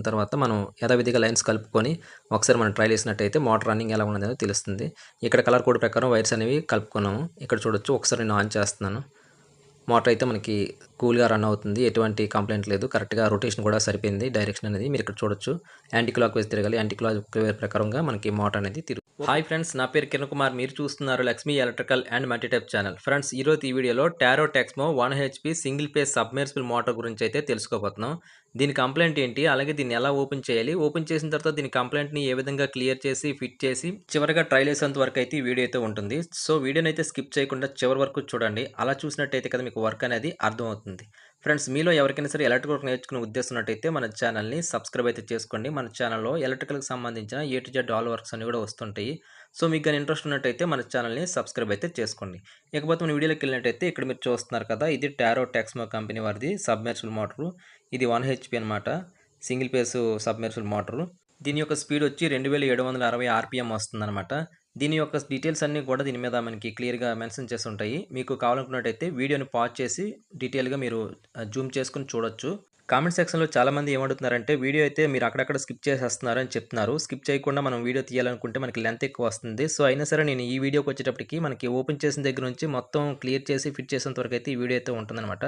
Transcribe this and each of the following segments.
తర్వాత మనం యథావిధిగా లైన్స్ కలుపుకొని ఒకసారి మనం ట్రైల్ చేసినట్టయితే మోటార్ రన్నింగ్ ఎలా ఉన్నదో తెలుస్తుంది. ఇక్కడ కలర్ కోడ్ ప్రకారం వైర్స్ అనేవి కలుపుకున్నాము. ఇక్కడ చూడొచ్చు ఒకసారి నేను ఆన్ చేస్తున్నాను. మోటార్ అయితే మనకి కూల్గా రన్ అవుతుంది. ఎటువంటి కంప్లైంట్ లేదు. కరెక్ట్గా రొటేషన్ కూడా సరిపోయింది. డైరెక్షన్ అనేది మీరు ఇక్కడ చూడొచ్చు. యాంటీ క్లాక్ వైజ్ తిరగాలి. యాంటీ క్లాక్ వైజ్ ప్రకారంగా మనకి మోటార్ అనేది తిరుగు హాయ్ ఫ్రెండ్స్ నా పేరు కిరణ్ కుమార్. మీరు చూస్తున్నారు Lakshmi electrical and multitype channel. Friends ఈరోజు ఈ వీడియోలో Taro Texmo one HP single phase submersible motor గురించి అయితే తెలుసుకోబోతున్నాం. దీని కంప్లైంట్ ఏంటి? అలాగే దీన్ని ఎలా ఓపెన్ చేయాలి? ఓపెన్ చేసిన తర్వాత దీని కంప్లైంట్ని ఏ విధంగా క్లియర్ చేసి ఫిట్ చేసి చివరిగా ట్రైల్ వేసేంత వరకు అయితే ఈ వీడియో అయితే ఉంటుంది. సో వీడియోని అయితే స్కిప్ చేయకుండా చివరి వరకు చూడండి. అలా చూసినట్టయితే కదా మీకు వర్క్ అనేది అర్థమవుతుంది. ఫ్రెండ్స్ మీలో ఎవరికైనా సరే ఎలక్ట్రికల్ వర్క్ నేర్చుకునే ఉద్దేశం ఉన్నట్టయితే మన ఛానల్ని సబ్స్క్రైబ్ అయితే చేసుకోండి. మన ఛానల్లో ఎలక్ట్రికల్కి సంబంధించిన A to Z all works అన్ని కూడా వస్తుంటాయి. సో మీకు కానీ ఇంట్రెస్ట్ ఉన్నట్టయితే మన ఛానల్ని సబ్స్క్రైబ్ అయితే చేసుకోండి. ఇకపోతే మన వీడియోలోకి వెళ్ళినట్టయితే ఇక్కడ మీరు చూస్తున్నారు కదా ఇది టారో టెక్స్మో కంపెనీ వారిది సబ్మెర్సిబుల్ మోటరు. ఇది వన్ హెచ్పి అనమాట సింగిల్ పేస్ సబ్మెర్సిబుల్ మోటరు. దీని యొక్క స్పీడ్ వచ్చి రెండు వేల ఏడు వందల అరవై ఆర్పిఎం వస్తుందన్నమాట. దీని యొక్క డీటెయిల్స్ అన్నీ కూడా దీని మీద మనకి క్లియర్గా మెన్షన్ చేసి ఉంటాయి. మీకు కావాలనుకున్నట్టయితే వీడియోని పాజ్ చేసి డీటెయిల్గా మీరు జూమ్ చేసుకుని చూడొచ్చు. కామెంట్ సెక్షన్లో చాలామంది ఏమడుగుతున్నారంటే వీడియో అయితే మీరు అక్కడక్కడ స్కిప్ చేసేస్తున్నారు అని చెప్తున్నారు. స్కిప్ చేయకుండా మనం వీడియో తీయాలనుకుంటే మనకి లెంత్ ఎక్కువ వస్తుంది. సో అయినా సరే నేను ఈ వీడియోకి వచ్చేటప్పటికి మనకి ఓపెన్ చేసిన దగ్గర నుంచి మొత్తం క్లియర్ చేసి ఫిట్ చేసేంత వరకు అయితే ఈ వీడియో అయితే ఉంటుందన్నమాట.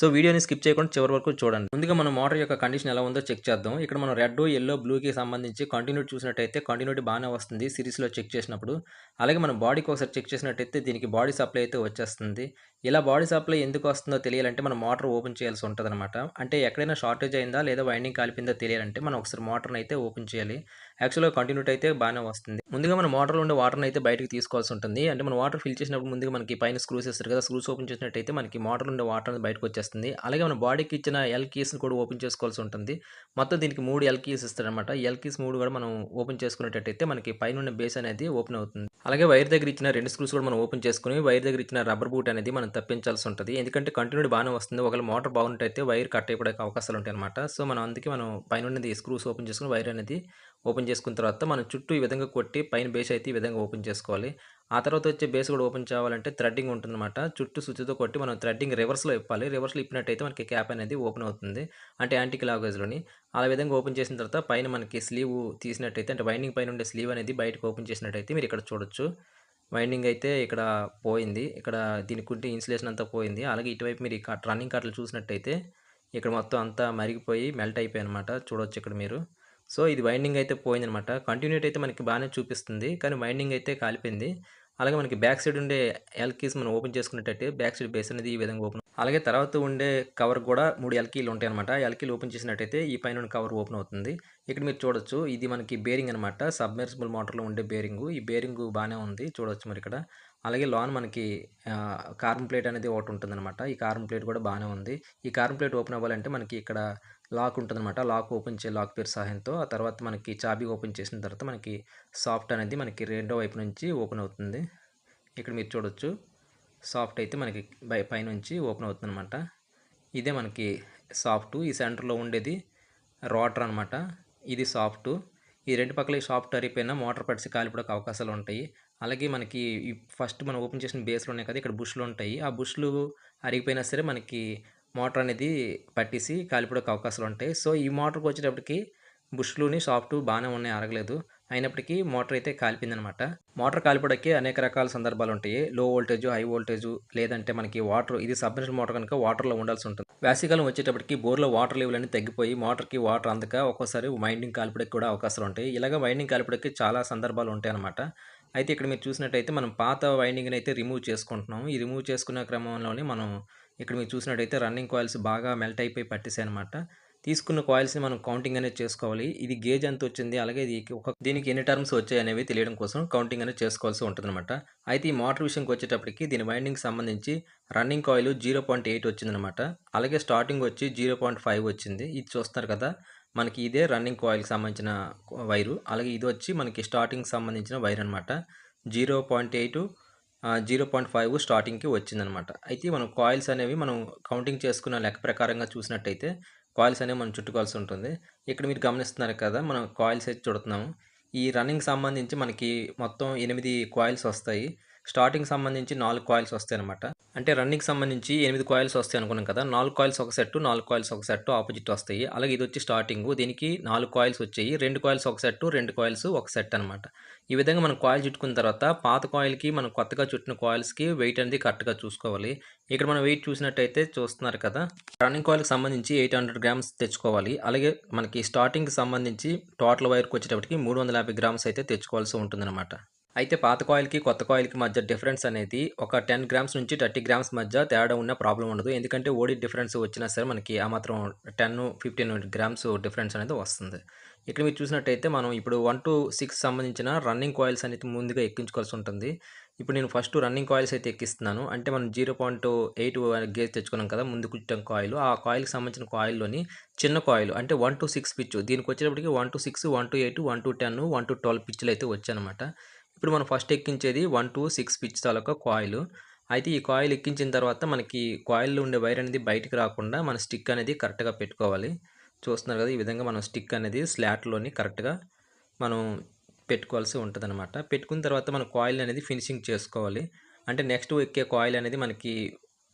సో వీడియోని స్కిప్ చేయకుండా చివరి వరకు చూడండి. ముందుగా మనం మోటార్ యొక్క కండిషన్ ఎలా ఉందో చెక్ చేద్దాం. ఇక్కడ మనం రెడ్ ఎల్లో బ్లూకి సంబంధించి కంటిన్యూటీ చూసినట్టయితే కంటిన్యూటీ బాగానే వస్తుంది సిరీస్లో చెక్ చేసినప్పుడు. అలాగే మనం బాడీకి ఒకసారి చెక్ చేసినట్టయితే దీనికి బాడీ సప్లై అయితే వచ్చేస్తుంది. ఇలా బాడీ సప్లై ఎందుకు వస్తుందో తెలియాలంటే మనం మోటార్ ఓపెన్ చేయాల్సి ఉంటుంది అనమాట అంటే ఎక్కడైనా షార్టేజ్ అయిందా లేదా వైండింగ్ కాలిపోయిందా తెలియాలంటే మనం ఒకసారి మోటార్ని అయితే ఓపెన్ చేయాలి. యాక్చువల్గా కంటిన్యూట్ అయితే బాగానే వస్తుంది. ముందుగా మన మోటార్లో ఉండే వాటర్ని అయితే బయటకు తీసుకోవాల్సి ఉంటుంది. అంటే మన వాటర్ ఫిల్ చేసినప్పుడు ముందుగా మనకి పైన స్క్రూస్ ఇస్తారు కదా స్క్రూస్ ఓపెన్ చేసినట్టయితే మనకి మోటార్ ఉండే వాటర్ బయటకు వచ్చేస్తుంది. అలాగే మన బాడీకి ఇచ్చిన ఎల్ కీస్ని కూడా ఓపెన్ చేసుకోవాల్సి ఉంటుంది. మొత్తం దీనికి మూడు ఎల్ కీస్ ఇస్తారనమాట ఎల్ కీస్ మూడు కూడా మనం ఓపెన్ చేసుకునేటట్టయితే మనకి పైన ఉన్న బేస్ అనేది ఓపెన్ అవుతుంది. అలాగే వైర్ దగ్గర ఇచ్చిన రెండు స్క్రూస్ కూడా మనం ఓపెన్ చేసుకుని వైర్ దగ్గర ఇచ్చిన రబ్బర్ బూట్ అనేది మనం తప్పించాల్సి ఉంటుంది. ఎందుకంటే కంటిన్యూ బాగానే వస్తుంది. ఒకవేళ మోటార్ బాగుంటైతే వైర్ కట్ అయిపోయే అవకాశాలు ఉంటాయి అనమాట సో మనం అందుకే మనం పైన ఉన్నది స్క్రూస్ ఓపెన్ చేసుకుని వైర్ అనేది ఓపెన్ చేసుకున్న తర్వాత మనం చుట్టూ ఈ విధంగా కొట్టి పైన బేస్ అయితే ఈ విధంగా ఓపెన్ చేసుకోవాలి. ఆ తర్వాత వచ్చే బేస్ కూడా ఓపెన్ చేయాలంటే థ్రెడ్డింగ్ ఉంటుందన్నమాట. చుట్టూ స్విచ్తో కొట్టి మనం థ్రెడ్డింగ్ రివర్స్లో ఇప్పాలి. రివర్స్లో ఇప్పినట్టయితే మనకి క్యాప్ అనేది ఓపెన్ అవుతుంది. అంటే యాంటీ క్లాగేజ్లోని ఆ విధంగా ఓపెన్ చేసిన తర్వాత పైన మనకి స్లీవ్ తీసినట్టయితే అంటే వైండింగ్ పైన ఉండే స్లీవ్ అనేది బయటకు ఓపెన్ చేసినట్టయితే మీరు ఇక్కడ చూడొచ్చు. వైండింగ్ అయితే ఇక్కడ పోయింది. ఇక్కడ దీనికి ఉంటే ఇన్సులేషన్ అంతా పోయింది. అలాగే ఇటువైపు మీరు రన్నింగ్ కట్టలు చూసినట్టయితే ఇక్కడ మొత్తం అంతా మరిగిపోయి మెల్ట్ అయిపోయి అనమాట చూడొచ్చు ఇక్కడ మీరు. సో ఇది వైండింగ్ అయితే పోయిందనమాట. కంటిన్యూటీ అయితే మనకి బాగానే చూపిస్తుంది. కానీ వైండింగ్ అయితే కాలిపోయింది. అలాగే మనకి బ్యాక్ సైడ్ ఉండే ఎల్కీస్ మనం ఓపెన్ చేసుకున్నట్టయితే బ్యాక్ సైడ్ బేస్ అనేది ఈ విధంగా ఓపెన్ అలాగే తర్వాత ఉండే కవర్ కూడా మూడు ఎల్కీలు ఉంటాయి అనమాట ఎల్కీలు ఓపెన్ చేసినట్టయితే ఈ పైన కవర్ ఓపెన్ అవుతుంది. ఇక్కడ మీరు చూడొచ్చు ఇది మనకి బేరింగ్ అనమాట సబ్మెర్సిబుల్ మోటార్లో ఉండే బేరింగ్. ఈ బేరింగ్ బాగానే ఉంది. చూడొచ్చు మరి ఇక్కడ. అలాగే లోన్ మనకి కార్బన్ ప్లేట్ అనేది ఒకటి ఉంటుందన్నమాట. ఈ కార్బన్ ప్లేట్ కూడా బాగానే ఉంది. ఈ కార్బన్ ప్లేట్ ఓపెన్ అవ్వాలంటే మనకి ఇక్కడ లాక్ ఉంటుందన్నమాట. లాక్ ఓపెన్ చే లాక్ పేరు సహాయంతో ఆ తర్వాత మనకి చాబీ ఓపెన్ చేసిన తర్వాత మనకి సాఫ్ట్ అనేది మనకి రెండో వైపు నుంచి ఓపెన్ అవుతుంది. ఇక్కడ మీరు చూడొచ్చు. సాఫ్ట్ అయితే మనకి బై పైనుంచి ఓపెన్ అవుతుంది అనమాట ఇదే మనకి సాఫ్ట్. ఈ సెంటర్లో ఉండేది రోటర్ అనమాట ఇది సాఫ్ట్. ఈ రెండు పక్కల సాఫ్ట్ అరిపోయినా మోటార్ పడిసి కాలిపోవడానికి అవకాశాలు ఉంటాయి. అలాగే మనకి ఫస్ట్ మనం ఓపెన్ చేసిన బేస్లు ఉన్నాయి కదా ఇక్కడ బుష్లు ఉంటాయి. ఆ బుష్లు అరిగిపోయినా సరే మనకి మోటార్ అనేది పట్టేసి కాలిపోవడానికి అవకాశాలు ఉంటాయి. సో ఈ మోటార్కి వచ్చేటప్పటికి బుష్లుని సాఫ్ట్ బాగానే ఉన్నాయి అరగలేదు. అయినప్పటికీ మోటార్ అయితే కాలిపోయిందనమాట. మోటార్ కాలిపోవడానికి అనేక రకాల సందర్భాలు ఉంటాయి. లో వోల్టేజ్ హై వోల్టేజ్ లేదంటే మనకి వాటర్ ఇది సబ్మిషన్ మోటార్ కనుక వాటర్లో ఉండాల్సి ఉంటుంది. వేసవికాలం వచ్చేటప్పటికి బోర్లో వాటర్ లెవెల్ అనేది తగ్గిపోయి మోటార్కి వాటర్ అందక ఒక్కోసారి వైండింగ్ కాలిపడానికి కూడా అవకాశాలు ఉంటాయి. ఇలాగ వైండింగ్ కాలిపడానికి చాలా సందర్భాలు ఉంటాయి అనమాట అయితే ఇక్కడ మీరు చూసినట్టయితే మనం పాత వైండింగ్ని అయితే రిమూవ్ చేసుకుంటున్నాం ఈ రిమూవ్ చేసుకున్న క్రమంలోనే మనం ఇక్కడ మీరు చూసినట్టయితే రన్నింగ్ కాయిల్స్ బాగా మెల్ట్ అయిపోయి పట్టేసాయి అనమాట తీసుకున్న కాయిల్స్ని మనం కౌంటింగ్ అనేది చేసుకోవాలి. ఇది గేజ్ ఎంత వచ్చింది అలాగే ఇది ఒక దీనికి ఎన్ని టర్మ్స్ వచ్చాయి అనేవి తెలియడం కోసం కౌంటింగ్ అనేది చేసుకోవాల్సి ఉంటుందన్నమాట అయితే ఈ మోటార్ విషయంకి వచ్చేటప్పటికి దీని వైండింగ్ సంబంధించి running coil zero point eight వచ్చిందనమాట అలాగే స్టార్టింగ్ వచ్చి జీరో పాయింట్ ఫైవ్ వచ్చింది. ఇది చూస్తున్నారు కదా మనకి ఇదే రన్నింగ్ కాయిల్కి సంబంధించిన వైరు. అలాగే ఇది వచ్చి మనకి స్టార్టింగ్ సంబంధించిన వైర్ అనమాట zero point eight zero point five స్టార్టింగ్కి వచ్చిందనమాట అయితే మనం కాయిల్స్ అనేవి మనం కౌంటింగ్ చేసుకున్న లెక్క ప్రకారంగా చూసినట్టయితే కాయిల్స్ అనేవి మనం చుట్టుకోవాల్సి ఉంటుంది. ఇక్కడ మీరు గమనిస్తున్నారు కదా మనం కాయిల్స్ అయితే చూడుతున్నాము. ఈ రన్నింగ్ సంబంధించి మనకి మొత్తం ఎనిమిది కాయిల్స్ వస్తాయి. స్టార్టింగ్ సంబంధించి నాలుగు కాయిల్స్ వస్తాయి అనమాట అంటే రన్నింగ్ సంబంధించి ఎనిమిది కాయిల్స్ వస్తాయి అనుకున్నాం కదా. నాలుగు కాయిల్స్ ఒక సెట్ నాలుగు కాయిల్స్ ఒక సెట్ ఆపోజిట్ వస్తాయి. అలాగే ఇది వచ్చి స్టార్టింగ్. దీనికి నాలుగు కాయిల్స్ వచ్చాయి. రెండు కాయిల్స్ ఒక సెట్ రెండు కాయిల్స్ ఒక సెట్ అనమాట ఈ విధంగా మనం కాయిల్ చుట్టుకున్న తర్వాత పాత కాయిల్కి మనం కొత్తగా చుట్టిన కాయిల్స్కి వెయిట్ అనేది కరెక్ట్గా చూసుకోవాలి. ఇక్కడ మనం వెయిట్ చూసినట్టయితే చూస్తున్నారు కదా. రన్నింగ్ కాయిల్కి సంబంధించి ఎయిట్ హండ్రెడ్ గ్రామ్స్ తెచ్చుకోవాలి. అలాగే మనకి స్టార్టింగ్కి సంబంధించి టోటల్ వైర్కి వచ్చేటప్పటికి మూడు వందల యాభై గ్రామ్స్ అయితే తెచ్చుకోవాల్సి ఉంటుందన్నమాట. అయితే పాత కాయిల్కి కొత్త కాయిల్కి మధ్య డిఫరెన్స్ అనేది ఒక టెన్ గ్రామ్స్ నుంచి థర్టీ గ్రామ్స్ మధ్య తేడా ఉన్న ప్రాబ్లం ఉండదు. ఎందుకంటే ఓడి డిఫరెన్స్ వచ్చినా సరే మనకి ఆ మాత్రం టెన్ ఫిఫ్టీన్ గ్రామ్స్ డిఫరెన్స్ అనేది వస్తుంది. ఇక్కడ మీరు చూసినట్టయితే మనం ఇప్పుడు వన్ టు సిక్స్ సంబంధించిన రన్నింగ్ కాయిల్స్ అనేది ముందుగా ఎక్కించుకోవాల్సి ఉంటుంది. ఇప్పుడు నేను ఫస్ట్ రన్నింగ్ కాయిల్స్ అయితే ఎక్కిస్తున్నాను. అంటే మనం జీరో పాయింట్ ఎయిట్ గేజ్ తెచ్చుకున్నాం కదా ముందు కుట్టం కాయిల్. ఆ కాయిల్కి సంబంధించిన కాయిల్లోని చిన్న కాయిల్ అంటే వన్ టు సిక్స్ పిచ్ దీనికి వచ్చేటప్పటికి one to six one to eight one to ten one to twelve పిచ్లు అయితే వచ్చాయన్నమాట. ఇప్పుడు మనం ఫస్ట్ ఎక్కించేది వన్ టూ సిక్స్ పిచ్ తాలూకా కాయిల్ అయితే ఈ కాయిల్ ఎక్కించిన తర్వాత మనకి కాయిల్లో ఉండే వైర్ అనేది బయటికి రాకుండా మన స్టిక్ అనేది కరెక్ట్గా పెట్టుకోవాలి. చూస్తున్నారు కదా ఈ విధంగా మనం స్టిక్ అనేది స్లాట్లోని కరెక్ట్గా మనం పెట్టుకోవాల్సి ఉంటుంది అనమాట పెట్టుకున్న తర్వాత మన కాయిల్ అనేది ఫినిషింగ్ చేసుకోవాలి. అంటే నెక్స్ట్ ఎక్కే కాయిల్ అనేది మనకి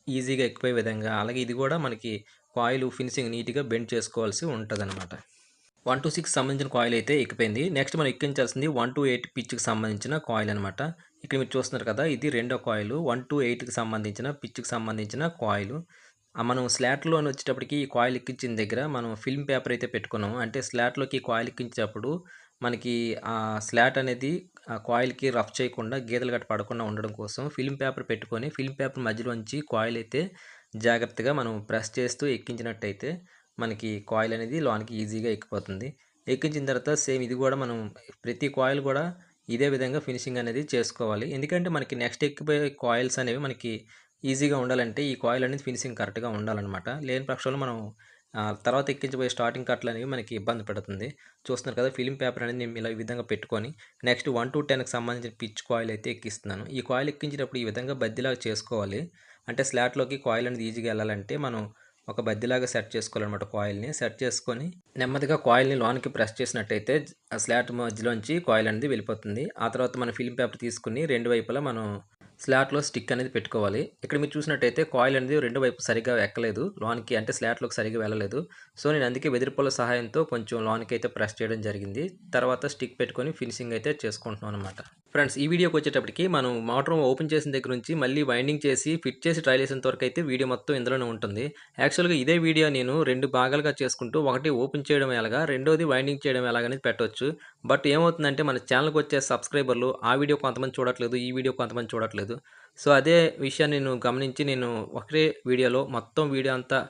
ఈజీగా ఎక్కిపోయే విధంగా అలాగే ఇది కూడా మనకి కాయిల్ ఫినిషింగ్ నీట్గా బెండ్ చేసుకోవాల్సి ఉంటుంది అనమాట వన్ టు సిక్స్ సంబంధించిన కాయిల్ అయితే ఎక్కిపోయింది. నెక్స్ట్ మనం ఎక్కించాల్సింది వన్ టు ఎయిట్ పిచ్కి సంబంధించిన కాయిల్ అనమాట ఇక్కడ మీరు చూస్తున్నారు కదా ఇది రెండో కాయిల్ వన్ టు ఎయిట్కి సంబంధించిన పిచ్కి సంబంధించిన కాయిల్ మనం స్లాట్లో వచ్చేటప్పటికి ఈ కాయిల్ ఎక్కించిన దగ్గర మనం ఫిల్మ్ పేపర్ అయితే పెట్టుకున్నాము అంటే స్లాట్లోకి కాయిల్ ఎక్కించేటప్పుడు మనకి ఆ స్లాట్ అనేది ఆ కాయిల్కి రఫ్ చేయకుండా గీతలు గట్ట పడకుండా ఉండడం కోసం ఫిల్మ్ పేపర్ పెట్టుకొని ఫిల్మ్ పేపర్ మధ్యలోంచి కాయిల్ అయితే జాగ్రత్తగా మనం ప్రెస్ చేస్తూ ఎక్కించినట్టయితే మనకి కాయిల్ అనేది లోనికి ఈజీగా ఎక్కిపోతుంది. ఎక్కించిన తర్వాత సేమ్ ఇది కూడా మనం ప్రతి కాయిల్ కూడా ఇదే విధంగా ఫినిషింగ్ అనేది చేసుకోవాలి. ఎందుకంటే మనకి నెక్స్ట్ ఎక్కిపోయే కాయిల్స్ అనేవి మనకి ఈజీగా ఉండాలంటే ఈ కాయిల్ అనేది ఫినిషింగ్ కరెక్ట్గా ఉండాలన్నమాట. లేని పక్షంలో మనం తర్వాత ఎక్కించబోయే స్టార్టింగ్ కట్లు అనేవి మనకి ఇబ్బంది పెడుతుంది. చూస్తున్నారు కదా ఫిలిం పేపర్ అనేది నేను ఇలా ఈ విధంగా పెట్టుకొని నెక్స్ట్ వన్ టు టెన్కి సంబంధించిన పిచ్ కాయిల్ అయితే ఎక్కిస్తున్నాను. ఈ కాయిల్ ఎక్కించినప్పుడు ఈ విధంగా బద్దీలా చేసుకోవాలి. అంటే స్లాట్లోకి కాయిల్ అనేది ఈజీగా వెళ్ళాలంటే మనం ఒక బద్దిలాగా సెట్ చేసుకోవాలన్నమాట కాయిల్ని. సెట్ చేసుకొని నెమ్మదిగా కాయిల్ని లోనికి ప్రెస్ చేసినట్టయితే ఆ స్లాట్ మధ్యలోంచి కాయిల్ అనేది వెళ్ళిపోతుంది. ఆ తర్వాత మనం ఫిలిం పేపర్ తీసుకుని రెండు వైపులా మనం స్లాట్లో స్టిక్ అనేది పెట్టుకోవాలి. ఇక్కడ మీరు చూసినట్టయితే కాయిల్ అనేది రెండు వైపు సరిగా ఎక్కలేదు. లోనికి అంటే స్లాట్లోకి సరిగా వెళ్ళలేదు. సో నేను అందుకే వెదిరిపోల సహాయంతో కొంచెం లోనికి అయితే ప్రెస్ చేయడం జరిగింది. తర్వాత స్టిక్ పెట్టుకొని ఫినిషింగ్ అయితే చేసుకుంటున్నాను అనమాట ఫ్రెండ్స్ ఈ వీడియోకి వచ్చేటప్పటికి మనం మోటార్ ఓపెన్ చేసిన దగ్గర నుంచి మళ్ళీ వైండింగ్ చేసి ఫిట్ చేసి ట్రై చేసిన వరకు అయితే వీడియో మొత్తం ఇందులోనే ఉంటుంది. యాక్చువల్గా ఇదే వీడియో నేను రెండు భాగాలుగా చేసుకుంటూ ఒకటి ఓపెన్ చేయడం ఎలాగా రెండోది వైండింగ్ చేయడం ఎలాగనేది పెట్టవచ్చు బట్ ఏమవుతుందంటే మన ఛానల్కి వచ్చే సబ్స్క్రైబర్లు ఆ వీడియో కొంతమంది చూడట్లేదు ఈ వీడియో కొంతమంది చూడట్లేదు. సో అదే విషయాన్ని నేను గమనించి నేను ఒకటే వీడియోలో మొత్తం వీడియో అంతా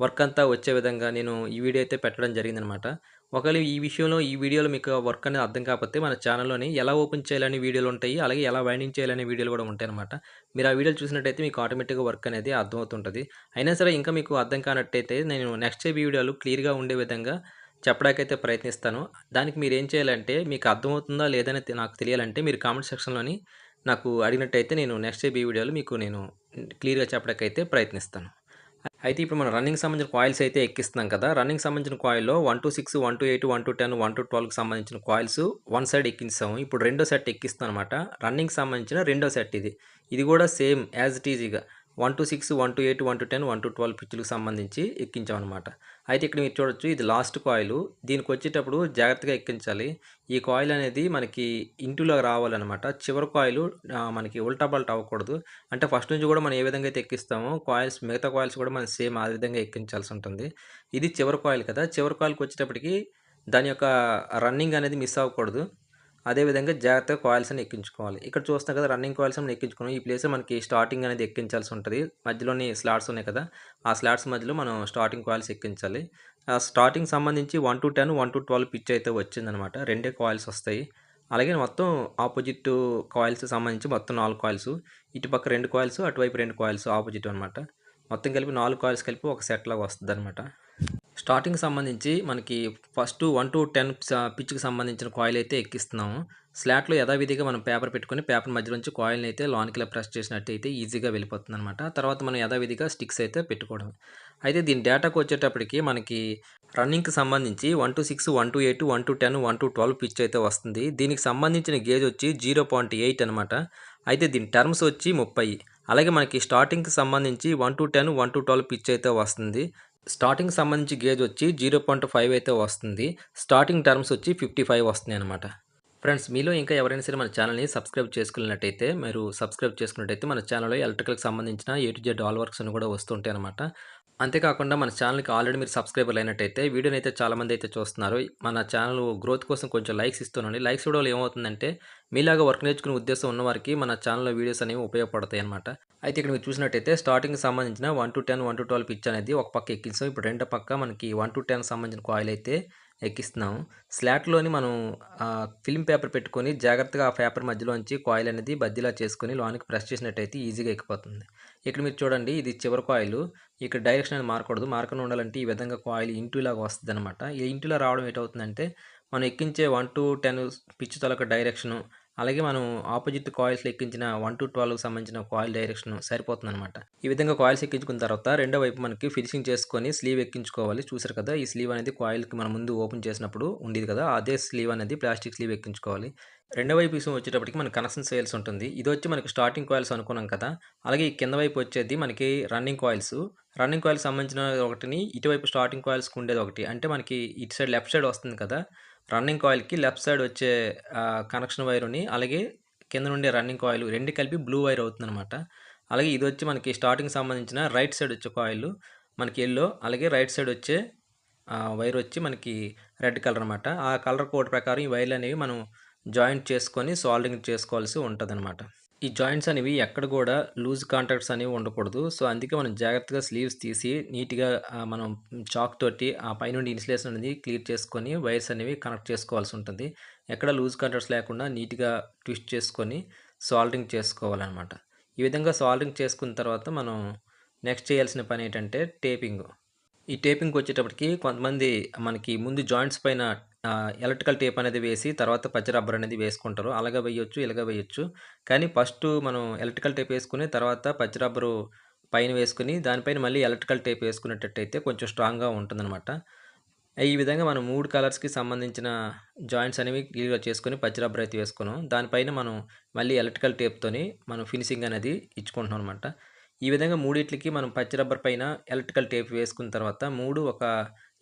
వర్క్ అంతా వచ్చే విధంగా నేను ఈ వీడియో అయితే పెట్టడం జరిగిందనమాట. ఒకవేళ ఈ విషయంలో ఈ వీడియోలో మీకు వర్క్ అనేది అర్థం కాకపోతే మన ఛానల్లోని ఎలా ఓపెన్ చేయాలనే వీడియోలు ఉంటాయి అలాగే ఎలా వైండింగ్ చేయాలనే వీడియోలు కూడా ఉంటాయి అనమాట మీరు ఆ వీడియోలు చూసినట్టయితే మీకు ఆటోమేటిక్గా వర్క్ అనేది అర్థమవుతుంటుంది. అయినా సరే ఇంకా మీకు అర్థం కానట్టయితే నేను నెక్స్ట్ వీడియోలు క్లియర్గా ఉండే విధంగా చెప్పడానికైతే ప్రయత్నిస్తాను. దానికి మీరు ఏం చేయాలంటే మీకు అర్థమవుతుందా లేదని నాకు తెలియాలంటే మీరు కామెంట్ సెక్షన్లోని నాకు అడిగినట్టయితే నేను నెక్స్ట్ ఈ వీడియోలో మీకు నేను క్లియర్గా చెప్పడానికైతే ప్రయత్నిస్తాను. అయితే ఇప్పుడు మనం రన్నింగ్ సంబంధించిన కాయిల్స్ అయితే ఎక్కిస్తున్నాం కదా. రన్నింగ్ సంబంధించిన కాయిల్లో one to six one to eight one to ten one to ట్వెల్వ్కి సంబంధించిన కాయిల్స్ వన్ సైడ్ ఎక్కించాము ఇప్పుడు రెండో సెట్ ఎక్కిస్తాం అనమాట రన్నింగ్ సంబంధించిన రెండో సెట్ ఇది. ఇది కూడా సేమ్ యాజ్ ఇట్ ఈజీగా one to six one to eight one to ten one to twelve పిచ్చులకు సంబంధించి ఎక్కించామన్నమాట. అయితే ఇక్కడ మీరు చూడొచ్చు ఇది లాస్ట్ కాయిల్. దీనికి వచ్చేటప్పుడు జాగ్రత్తగా ఎక్కించాలి. ఈ కాయిల్ అనేది మనకి ఇంటిలో రావాలన్నమాట. చివరి కాయిల్ మనకి ఉల్టాపల్టా అవ్వకూడదు. అంటే ఫస్ట్ నుంచి కూడా మనం ఏ విధంగా అయితే ఎక్కిస్తామో కాయిల్స్ మిగతా కాయిల్స్ కూడా మనం సేమ్ ఆ విధంగా ఎక్కించాల్సి ఉంటుంది. ఇది చివరి కాయిల్ కదా. చివరి కాయిల్కి వచ్చేటప్పటికి దాని యొక్క రన్నింగ్ అనేది మిస్ అవ్వకూడదు. అదేవిధంగా జాగ్రత్తగా కాయిల్స్ అని ఎక్కించుకోవాలి. ఇక్కడ చూస్తాం కదా రన్నింగ్ కాయిల్స్ మనం ఎక్కించుకున్నాం. ఈ ప్లేస్ మనకి స్టార్టింగ్ అనేది ఎక్కించాల్సి ఉంటుంది. మధ్యలోని స్లాట్స్ ఉన్నాయి కదా ఆ స్లాట్స్ మధ్యలో మనం స్టార్టింగ్ కాయిల్స్ ఎక్కించాలి. ఆ స్టార్టింగ్ సంబంధించి one to ten one to twelve pitch అయితే వచ్చిందనమాట. రెండే కాయిల్స్ వస్తాయి. అలాగే మొత్తం ఆపోజిట్ కాయిల్స్ సంబంధించి మొత్తం నాలుగు కాయిల్స్ ఇటుపక్క రెండు కాయిల్స్ అటువైపు రెండు కాయిల్స్ ఆపోజిట్ అనమాట. మొత్తం కలిపి నాలుగు కాయిల్స్ కలిపి ఒక సెట్ లాగా వస్తుంది అనమాట స్టార్టింగ్ సంబంధించి మనకి ఫస్ట్ వన్ టు టెన్ పిచ్కి సంబంధించిన కాయిల్ అయితే ఎక్కిస్తున్నాము. స్లాట్లో యథావిధిగా మనం పేపర్ పెట్టుకుని పేపర్ మధ్య నుంచి కాయిల్ని అయితే లోనికి ప్రెస్ చేసినట్టు అయితే ఈజీగా వెళ్ళిపోతుంది అనమాట తర్వాత మనం యథావిధిగా స్టిక్స్ అయితే పెట్టుకోవడం. అయితే దీని డేటాకు వచ్చేటప్పటికి మనకి రన్నింగ్కి సంబంధించి one to six one to eight one to ten one to twelve pitch అయితే వస్తుంది. దీనికి సంబంధించిన గేజ్ వచ్చి జీరో పాయింట్ ఎయిట్ అనమాట అయితే దీని టర్మ్స్ వచ్చి ముప్పై. అలాగే మనకి స్టార్టింగ్కి సంబంధించి one to ten one to twelve pitch అయితే వస్తుంది. స్టార్టింగ్ సంబంధించి గేజ్ వచ్చి జీరో పాయింట్ ఫైవ్ అయితే వస్తుంది. స్టార్టింగ్ టర్మ్స్ వచ్చి ఫిఫ్టీ ఫైవ్ వస్తున్నాయి అనమాట ఫ్రెండ్స్ మీలో ఇంకా ఎవరైనా సరే మన ఛానల్ని సబ్స్క్రైబ్ చేసుకున్నట్టయితే మీరు సబ్స్క్రైబ్ చేసుకున్నట్టయితే మన ఛానల్లో ఎలక్ట్రికల్కి సంబంధించిన A to Z all works అని కూడా వస్తుంటాయి అనమాట అంతేకాకుండా మన ఛానల్కి ఆల్రెడీ మీరు సబ్స్క్రైబర్ అయినట్టయితే వీడియోని అయితే చాలామంది అయితే చూస్తున్నారు. మన ఛానల్ గ్రోత్ కోసం కొంచెం లైక్స్ ఇస్తున్నాండి లైక్స్ ఇవ్వడం ఏమవుతుందంటే మీలాగా వర్క్ నేర్చుకునే ఉద్దేశం ఉన్న వారికి మన ఛానల్లో వీడియోస్ అనేవి ఉపయోగపడతాయి అనమాట అయితే ఇక్కడ మీరు చూసినట్టయితే స్టార్టింగ్ సంబంధించిన one to ten one to twelve pitch అనేది ఒక పక్క ఎక్కించాం ఇప్పుడు రెండో పక్క మనకి వన్ టు టెన్ సంబంధించిన కాయిల్ అయితే ఎక్కిస్తున్నాము స్లాట్లోని మనం ఫిల్మ్ పేపర్ పెట్టుకొని జాగ్రత్తగా ఆ పేపర్ మధ్యలోంచి కాయిల్ అనేది బద్దీలా చేసుకొని లోనికి ప్రెస్ చేసినట్టయితే ఈజీగా ఎక్కిపోతుంది. ఇక్కడ మీరు చూడండి ఇది చివరి కాయిల్ ఇక్కడ డైరెక్షన్ అనేది మారకూడదు. మారకుండా ఉండాలంటే ఈ విధంగా కాయిల్ ఇంటూలాగా వస్తుంది అనమాట ఈ ఇంటూలా రావడం ఏంటవుతుందంటే మనం ఎక్కించే వన్ టు టెన్ పిచ్ తొలక డైరెక్షను అలాగే మనం ఆపోజిట్ కాయిల్స్ ఎక్కించిన వన్ టు ట్వెల్వ్ సంబంధించిన కాయిల్ డైరెక్షన్ సరిపోతుంది అనమాట ఈ విధంగా కాయిల్స్ ఎక్కించుకున్న తర్వాత రెండో వైపు మనకి ఫినిషింగ్ చేసుకొని స్లీవ్ ఎక్కించుకోవాలి. చూసారు కదా ఈ స్లీవ్ అనేది కాయిల్కి మనం ముందు ఓపెన్ చేసినప్పుడు ఉండేది కదా అదే స్లీవ్ అనేది ప్లాస్టిక్ స్లీవ్ ఎక్కించుకోవాలి. రెండో వైపు విషయం వచ్చేటప్పటికి మనకి కనెక్షన్ సేల్స్ ఉంటుంది. ఇది వచ్చి మనకి స్టార్టింగ్ కాయిల్స్ అనుకున్నాం కదా అలాగే ఈ కింద వైపు వచ్చేది మనకి రన్నింగ్ కాయిల్స్. రన్నింగ్ కాయిల్స్ సంబంధించిన ఒకటిని ఇటువైపు స్టార్టింగ్ కాయిల్స్కి ఉండేది ఒకటి. అంటే మనకి ఇటు సైడ్ లెఫ్ట్ సైడ్ వస్తుంది కదా రన్నింగ్ కాయిల్కి లెఫ్ట్ సైడ్ వచ్చే కనెక్షన్ వైరుని అలాగే కింద నుండి రన్నింగ్ కాయిల్ రెండు కలిపి బ్లూ వైర్ అవుతుందన్నమాట. అలాగే ఇది వచ్చి మనకి స్టార్టింగ్ సంబంధించిన రైట్ సైడ్ వచ్చే కాయిల్ మనకి ఎల్లో అలాగే రైట్ సైడ్ వచ్చే వైర్ వచ్చి మనకి రెడ్ కలర్ అనమాట ఆ కలర్ కోడ్ ప్రకారం ఈ వైర్లు అనేవి మనం జాయింట్ చేసుకొని సాల్డింగ్ చేసుకోవాల్సి ఉంటుంది ఈ జాయింట్స్ అనేవి ఎక్కడ కూడా లూజ్ కాంటాక్ట్స్ అనేవి ఉండకూడదు. సో అందుకే మనం జాగ్రత్తగా స్లీవ్స్ తీసి నీట్గా మనం చాక్ తోటి ఆ పైనుండి ఇన్సులేషన్ అనేది క్లియర్ చేసుకొని వైర్స్ అనేవి కనెక్ట్ చేసుకోవాల్సి ఉంటుంది. ఎక్కడ లూజ్ కాంటాక్ట్స్ లేకుండా నీట్గా ట్విస్ట్ చేసుకొని సాల్డింగ్ చేసుకోవాలన్నమాట. ఈ విధంగా సాల్డింగ్ చేసుకున్న తర్వాత మనం నెక్స్ట్ చేయాల్సిన పని ఏంటంటే టేపింగ్. ఈ టేపింగ్కి వచ్చేటప్పటికి కొంతమంది మనకి ముందు జాయింట్స్ పైన ఎలక్ట్రికల్ టేప్ అనేది వేసి తర్వాత పచ్చి రబ్బర్ అనేది వేసుకుంటారు. అలాగే వేయొచ్చు ఇలాగ వేయొచ్చు. కానీ ఫస్ట్ మనం ఎలక్ట్రికల్ టేప్ వేసుకుని తర్వాత పచ్చి రబ్బరు పైన వేసుకుని దానిపైన మళ్ళీ ఎలక్ట్రికల్ టేప్ వేసుకునేటట్టయితే కొంచెం స్ట్రాంగ్గా ఉంటుందన్నమాట. ఈ విధంగా మనం మూడు కలర్స్కి సంబంధించిన జాయింట్స్ అనేవి క్లియర్గా చేసుకొని పచ్చి రబ్బర్ అయితే వేసుకున్నాం. దానిపైన మనం మళ్ళీ ఎలక్ట్రికల్ టేప్తోని మనం ఫినిషింగ్ అనేది ఇచ్చుకుంటున్నాం అనమాట ఈ విధంగా మూడిట్లకి మనం పచ్చి రబ్బర్ పైన ఎలక్ట్రికల్ టేప్ వేసుకున్న తర్వాత మూడు ఒక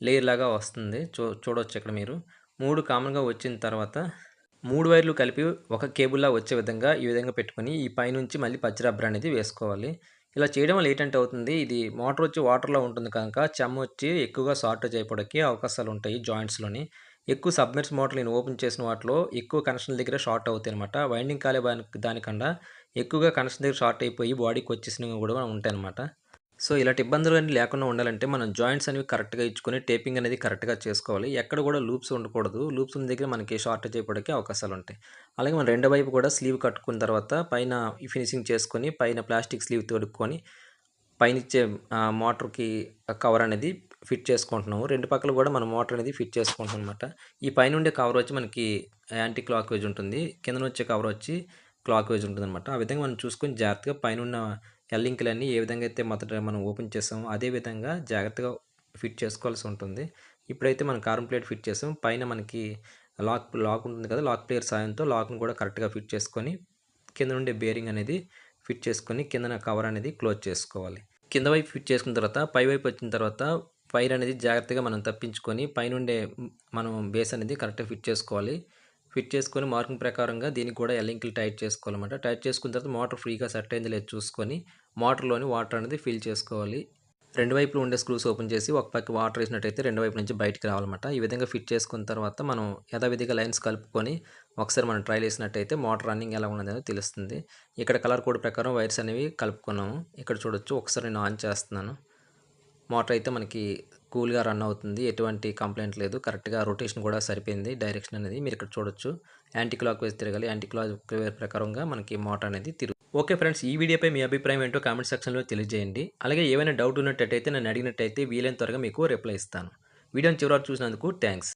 లేయర్ లాగా వస్తుంది. చూ చూడవచ్చు ఇక్కడ మీరు. మూడు కామన్గా వచ్చిన తర్వాత మూడు వైర్లు కలిపి ఒక కేబుల్లా వచ్చే విధంగా ఈ విధంగా పెట్టుకొని ఈ పైనుంచి మళ్ళీ పచ్చి రబ్బర్ అనేది వేసుకోవాలి. ఇలా చేయడం వల్ల ఏంటంటే అవుతుంది ఇది మోటార్ వచ్చి వాటర్లో ఉంటుంది కనుక చెమ్మ వచ్చి ఎక్కువగా షార్టేజ్ అయిపోవడానికి అవకాశాలు ఉంటాయి జాయింట్స్లోని. ఎక్కువ సబ్మెర్స్ మోటార్ నేను ఓపెన్ చేసిన వాటిలో ఎక్కువ కనెక్షన్ దగ్గర షార్ట్ అవుతాయి అనమాట వైండింగ్ కాలే దానికన్నా ఎక్కువగా కనెక్షన్ దగ్గర షార్ట్ అయిపోయి బాడీకి వచ్చేసినవి కూడా ఉంటాయి అనమాట సో ఇలాంటి ఇబ్బందులు అన్నీ లేకుండా ఉండాలంటే మనం జాయింట్స్ అనేవి కరెక్ట్గా ఇచ్చుకొని టేపింగ్ అనేది కరెక్ట్గా చేసుకోవాలి. ఎక్కడ కూడా లూప్స్ ఉండకూడదు. లూప్స్ ఉన్న దగ్గర మనకి షార్టేజ్ అయిపోవడానికి అవకాశాలు ఉంటాయి. అలాగే మనం రెండో వైపు కూడా స్లీవ్ కట్టుకున్న తర్వాత పైన ఫినిషింగ్ చేసుకొని పైన ప్లాస్టిక్ స్లీవ్ తొడుక్కొని పైన ఇచ్చే మోటార్కి కవర్ అనేది ఫిట్ చేసుకుంటున్నాము. రెండు పక్కల కూడా మనం మోటార్ అనేది ఫిట్ చేసుకుంటాం అనమాట ఈ పైన ఉండే కవర్ వచ్చి మనకి యాంటీ క్లాక్ వేజ్ ఉంటుంది. కింద వచ్చే కవర్ వచ్చి క్లాక్ వేజ్ ఉంటుంది అనమాట ఆ విధంగా మనం చూసుకొని జాగ్రత్తగా పైన ఉన్న ఎల్లింకులన్నీ ఏ విధంగా అయితే మొదట మనం ఓపెన్ చేసామో అదే విధంగా జాగ్రత్తగా ఫిట్ చేసుకోవాల్సి ఉంటుంది. ఇప్పుడైతే మనం కారం ప్లేట్ ఫిట్ చేసాం పైన మనకి లాక్ లాక్ ఉంటుంది కదా లాక్ ప్లేయర్ సాయంతో లాక్ను కూడా కరెక్ట్గా ఫిట్ చేసుకొని కింద నుండి బేరింగ్ అనేది ఫిట్ చేసుకొని కిందన కవర్ అనేది క్లోజ్ చేసుకోవాలి. కింద వైపు ఫిట్ చేసుకున్న తర్వాత పై వైపు వచ్చిన తర్వాత వైర్ అనేది జాగ్రత్తగా మనం తప్పించుకొని పైనుండే మనం బేస్ అనేది కరెక్ట్గా ఫిట్ చేసుకోవాలి. ఫిట్ చేసుకొని మార్కింగ్ ప్రకారంగా దీనికి కూడా ఎల్లింకులు టైట్ చేసుకోవాలన్నమాట. టైట్ చేసుకున్న తర్వాత మోటార్ ఫ్రీగా సెట్ అయింది లేదు చూసుకొని మోటార్లోని వాటర్ అనేది ఫిల్ చేసుకోవాలి. రెండు వైపులు ఉండే స్క్రూస్ ఓపెన్ చేసి ఒక పక్క వాటర్ వేసినట్టయితే రెండు వైపు నుంచి బయటికి రావాలన్నమాట. ఈ విధంగా ఫిట్ చేసుకున్న తర్వాత మనం యథావిధిగా లైన్స్ కలుపుకొని ఒకసారి మనం ట్రైల్ వేసినట్టయితే మోటార్ రన్నింగ్ ఎలా ఉన్నదో తెలుస్తుంది. ఇక్కడ కలర్ కోడ్ ప్రకారం వైర్స్ అనేవి కలుపుకున్నాము. ఇక్కడ చూడొచ్చు ఒకసారి నేను ఆన్ చేస్తున్నాను. మోటార్ అయితే మనకి కూల్గా రన్ అవుతుంది. ఎటువంటి కంప్లైంట్ లేదు. కరెక్ట్గా రొటేషన్ కూడా సరిపోయింది. డైరెక్షన్ అనేది మీరు ఇక్కడ చూడొచ్చు. యాంటీ క్లాక్ వేసి తిరగాలి. యాంటీ క్లాక్ ప్రకారంగా మనకి మోటార్ అనేది తిరుగు ఓకే ఫ్రెండ్స్ ఈ వీడియోపై మీ అభిప్రాయం ఏంటో కామెంట్ సెక్షన్లో తెలియజేయండి. అలాగే ఏమైనా డౌట్ ఉన్నట్టయితే నన్ను అడిగినట్టయితే వీలైన త్వరగా మీకు రిప్లై ఇస్తాను. వీడియోని చివరి చూసినందుకు థ్యాంక్స్.